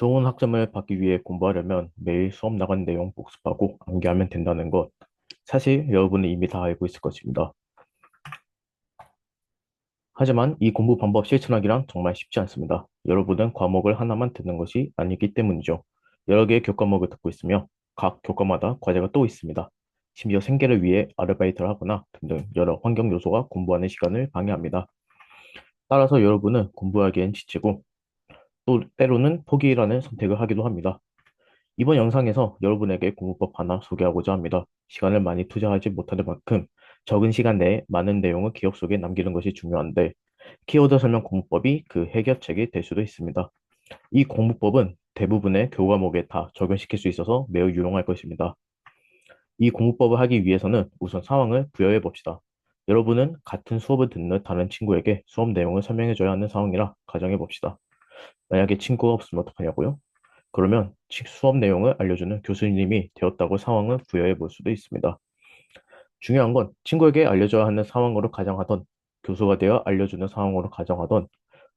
좋은 학점을 받기 위해 공부하려면 매일 수업 나간 내용 복습하고 암기하면 된다는 것. 사실 여러분은 이미 다 알고 있을 것입니다. 하지만 이 공부 방법 실천하기란 정말 쉽지 않습니다. 여러분은 과목을 하나만 듣는 것이 아니기 때문이죠. 여러 개의 교과목을 듣고 있으며 각 교과마다 과제가 또 있습니다. 심지어 생계를 위해 아르바이트를 하거나 등등 여러 환경 요소가 공부하는 시간을 방해합니다. 따라서 여러분은 공부하기엔 지치고 또 때로는 포기라는 선택을 하기도 합니다. 이번 영상에서 여러분에게 공부법 하나 소개하고자 합니다. 시간을 많이 투자하지 못하는 만큼 적은 시간 내에 많은 내용을 기억 속에 남기는 것이 중요한데 키워드 설명 공부법이 그 해결책이 될 수도 있습니다. 이 공부법은 대부분의 교과목에 다 적용시킬 수 있어서 매우 유용할 것입니다. 이 공부법을 하기 위해서는 우선 상황을 부여해 봅시다. 여러분은 같은 수업을 듣는 다른 친구에게 수업 내용을 설명해 줘야 하는 상황이라 가정해 봅시다. 만약에 친구가 없으면 어떡하냐고요? 그러면 수업 내용을 알려주는 교수님이 되었다고 상황을 부여해 볼 수도 있습니다. 중요한 건 친구에게 알려줘야 하는 상황으로 가정하던 교수가 되어 알려주는 상황으로 가정하던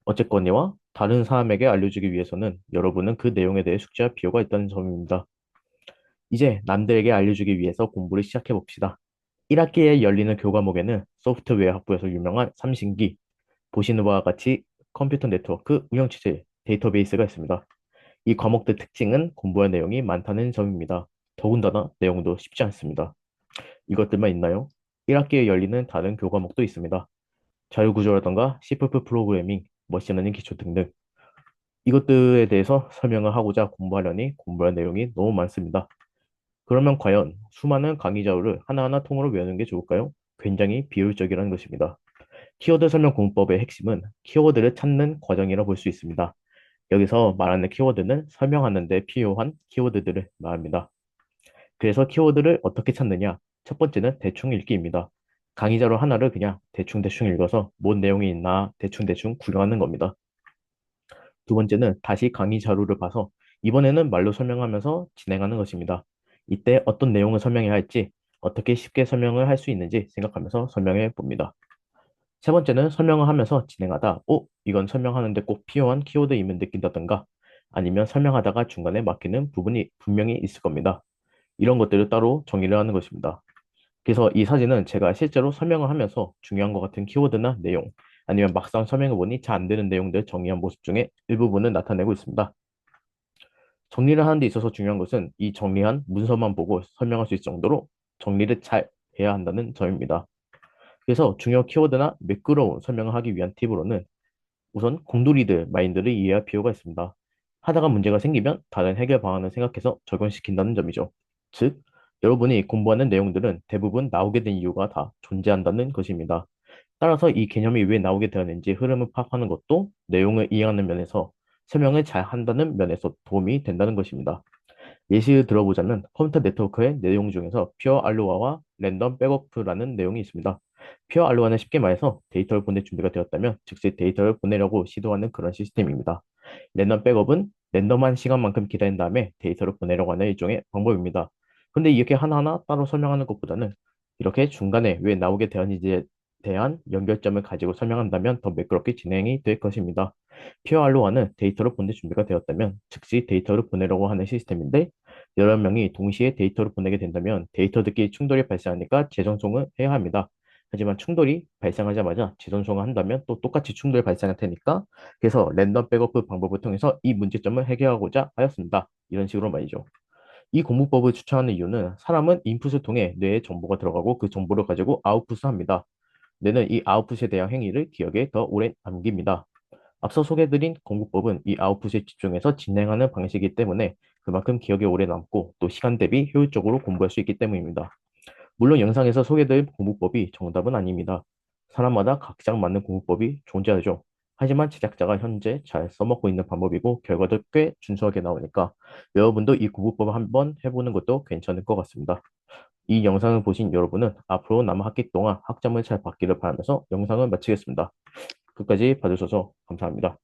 어쨌거니와 다른 사람에게 알려주기 위해서는 여러분은 그 내용에 대해 숙지할 필요가 있다는 점입니다. 이제 남들에게 알려주기 위해서 공부를 시작해 봅시다. 1학기에 열리는 교과목에는 소프트웨어 학부에서 유명한 삼신기, 보시는 바와 같이 컴퓨터 네트워크, 운영체제, 데이터베이스가 있습니다. 이 과목들 특징은 공부할 내용이 많다는 점입니다. 더군다나 내용도 쉽지 않습니다. 이것들만 있나요? 1학기에 열리는 다른 교과목도 있습니다. 자유구조라던가 C++ 프로그래밍, 머신러닝 기초 등등. 이것들에 대해서 설명을 하고자 공부하려니 공부할 내용이 너무 많습니다. 그러면 과연 수많은 강의 자료를 하나하나 통으로 외우는 게 좋을까요? 굉장히 비효율적이라는 것입니다. 키워드 설명 공법의 핵심은 키워드를 찾는 과정이라 볼 수 있습니다. 여기서 말하는 키워드는 설명하는 데 필요한 키워드들을 말합니다. 그래서 키워드를 어떻게 찾느냐? 첫 번째는 대충 읽기입니다. 강의 자료 하나를 그냥 대충대충 읽어서 뭔 내용이 있나 대충대충 구경하는 겁니다. 두 번째는 다시 강의 자료를 봐서 이번에는 말로 설명하면서 진행하는 것입니다. 이때 어떤 내용을 설명해야 할지 어떻게 쉽게 설명을 할 수 있는지 생각하면서 설명해 봅니다. 세 번째는 설명을 하면서 진행하다, 오, 이건 설명하는데 꼭 필요한 키워드임을 느낀다든가 아니면 설명하다가 중간에 막히는 부분이 분명히 있을 겁니다. 이런 것들을 따로 정리를 하는 것입니다. 그래서 이 사진은 제가 실제로 설명을 하면서 중요한 것 같은 키워드나 내용, 아니면 막상 설명해 보니 잘 안 되는 내용들 정리한 모습 중에 일부분을 나타내고 있습니다. 정리를 하는 데 있어서 중요한 것은 이 정리한 문서만 보고 설명할 수 있을 정도로 정리를 잘 해야 한다는 점입니다. 그래서 중요 키워드나 매끄러운 설명을 하기 위한 팁으로는 우선 공돌이들 마인드를 이해할 필요가 있습니다. 하다가 문제가 생기면 다른 해결 방안을 생각해서 적용시킨다는 점이죠. 즉, 여러분이 공부하는 내용들은 대부분 나오게 된 이유가 다 존재한다는 것입니다. 따라서 이 개념이 왜 나오게 되었는지 흐름을 파악하는 것도 내용을 이해하는 면에서 설명을 잘 한다는 면에서 도움이 된다는 것입니다. 예시를 들어보자면 컴퓨터 네트워크의 내용 중에서 퓨어 알로하와 랜덤 백업라는 내용이 있습니다. 퓨어 알로하는 쉽게 말해서 데이터를 보낼 준비가 되었다면 즉시 데이터를 보내려고 시도하는 그런 시스템입니다. 랜덤 백업은 랜덤한 시간만큼 기다린 다음에 데이터를 보내려고 하는 일종의 방법입니다. 근데 이렇게 하나하나 따로 설명하는 것보다는 이렇게 중간에 왜 나오게 되었는지에 대한 연결점을 가지고 설명한다면 더 매끄럽게 진행이 될 것입니다. 퓨어 알로하는 데이터를 보낼 준비가 되었다면 즉시 데이터를 보내려고 하는 시스템인데 여러 명이 동시에 데이터를 보내게 된다면 데이터들끼리 충돌이 발생하니까 재전송을 해야 합니다. 하지만 충돌이 발생하자마자 재전송을 한다면 또 똑같이 충돌이 발생할 테니까 그래서 랜덤 백업 방법을 통해서 이 문제점을 해결하고자 하였습니다. 이런 식으로 말이죠. 이 공부법을 추천하는 이유는 사람은 인풋을 통해 뇌에 정보가 들어가고 그 정보를 가지고 아웃풋을 합니다. 뇌는 이 아웃풋에 대한 행위를 기억에 더 오래 남깁니다. 앞서 소개해드린 공부법은 이 아웃풋에 집중해서 진행하는 방식이기 때문에 그만큼 기억에 오래 남고 또 시간 대비 효율적으로 공부할 수 있기 때문입니다. 물론 영상에서 소개드린 공부법이 정답은 아닙니다. 사람마다 각자 맞는 공부법이 존재하죠. 하지만 제작자가 현재 잘 써먹고 있는 방법이고 결과도 꽤 준수하게 나오니까 여러분도 이 공부법을 한번 해보는 것도 괜찮을 것 같습니다. 이 영상을 보신 여러분은 앞으로 남은 학기 동안 학점을 잘 받기를 바라면서 영상을 마치겠습니다. 끝까지 봐주셔서 감사합니다.